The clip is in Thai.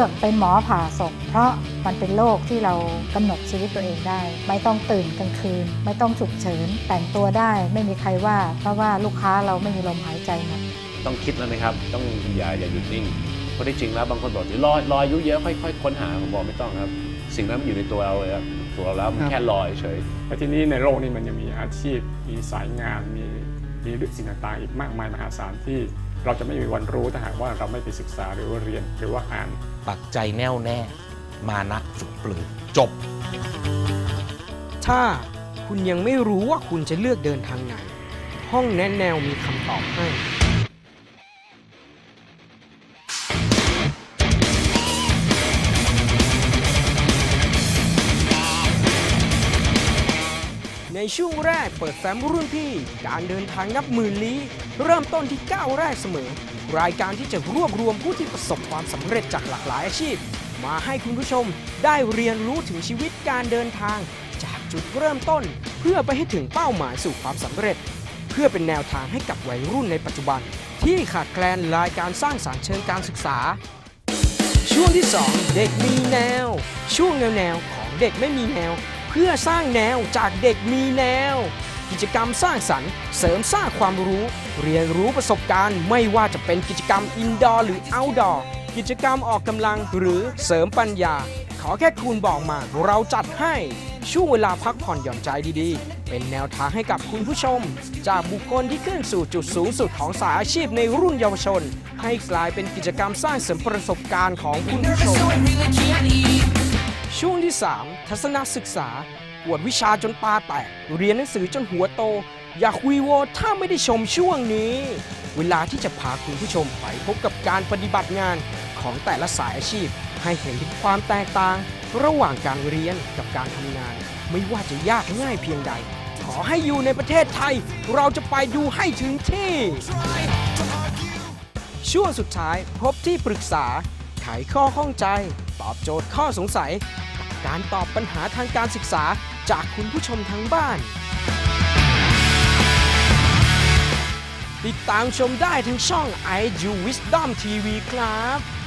อกเป็นหมอผ่าศพ เพราะมันเป็นโรคที่เรากำหนดชีวิตตัวเองได้ ไม่ต้องตื่นกลางคืน ไม่ต้องฉุกเฉิน แต่งตัวได้ไม่มีใครว่า เพราะว่าลูกค้าเราไม่มีลมหายใจหมดต้องคิดแล้วนะครับ ต้องอย่าอย่าหยุดนิ่งเพราะที่จริงแล้วบางคนบอกเดี๋ยวรอรออายุเยอะค่อยๆค้นหาผมบอกไม่ต้องครับ สิ่งนั้นมันอยู่ในตัวเราเลยครับตัวเราแล้วมันครับแค่รอเฉยแต่ทีนี้ในโลกนี้มันยังมีอาชีพมีสายงานมี มีสิ่งต่างๆ อีกมากมายมหาศาลที่เราจะไม่มีวันรู้ถ้าหากว่าเราไม่ไปศึกษาหรือว่าเรียนหรือว่าอ่าน ปักใจแน่วแน่ มานะฝึกปลือจบ ถ้าคุณยังไม่รู้ว่าคุณจะเลือกเดินทางไหน ห้องแนะแนวมีคำตอบให้ ในช่วงแรกเปิดแฟ้มรุ่นพี่ การเดินทางนับหมื่นลี้ เริ่มต้นที่ก้าวแรกเสมอ รายการที่จะรวบรวมผู้ที่ประสบความสำเร็จจากหลากหลายอาชีพ มาให้คุณผู้ชมได้เรียนรู้ถึงชีวิตการเดินทาง จากจุดเริ่มต้น เพื่อไปให้ถึงเป้าหมายสู่ความสำเร็จ เพื่อเป็นแนวทางให้กับวัยรุ่นในปัจจุบัน ที่ขาดแคลนรายการสร้างสารรค์เชิงการศึกษา ช่วงที่ 2 เด็กมีแนว ช่วงแนวแนวของเด็กไม่มีแนว เพื่อสร้างแนวจากเด็กมีแนว กิจกรรมสร้างสรรค์ เสริมสร้างความรู้ เรียนรู้ประสบการณ์ ไม่ว่าจะเป็นกิจกรรมอินดอร์หรือเอาท์ดอร์กิจกรรมออกกำลังหรือเสริมปัญญา ขอแค่คุณบอกมา เราจัดให้ช่วงเวลาพักผ่อนหย่อนใจดีๆ เป็นแนวทางให้กับคุณผู้ชม จากบุคคลที่ขึ้นสู่จุดสูงสุดของสายอาชีพในรุ่นเยาวชน ให้กลายเป็นกิจกรรมสร้างเสริมประสบการณ์ของคุณผู้ชม ช่วงที่ 3 ทัศนศึกษากวดวิชาจนตาแตก เรียนหนังสือจนหัวโต อย่าคุยโวถ้าไม่ได้ชมช่วงนี้ เวลาที่จะพาคุณผู้ชมไปพบกับการปฏิบัติงานของแต่ละสายอาชีพ ให้เห็นถึงความแตกต่าง ระหว่างการเรียนกับการทำงาน ไม่ว่าจะยากง่ายเพียงใด ขอให้อยู่ในประเทศไทย เราจะไปดูให้ถึงที่ ช่วงสุดท้ายพบที่ปรึกษา ไขข้อข้องใจ ตอบโจทย์ข้อสงสัย การตอบปัญหาทางการศึกษาจากคุณผู้ชมทางบ้าน ติดตามชมได้ทั้งช่อง i u Wisdom TV ครับ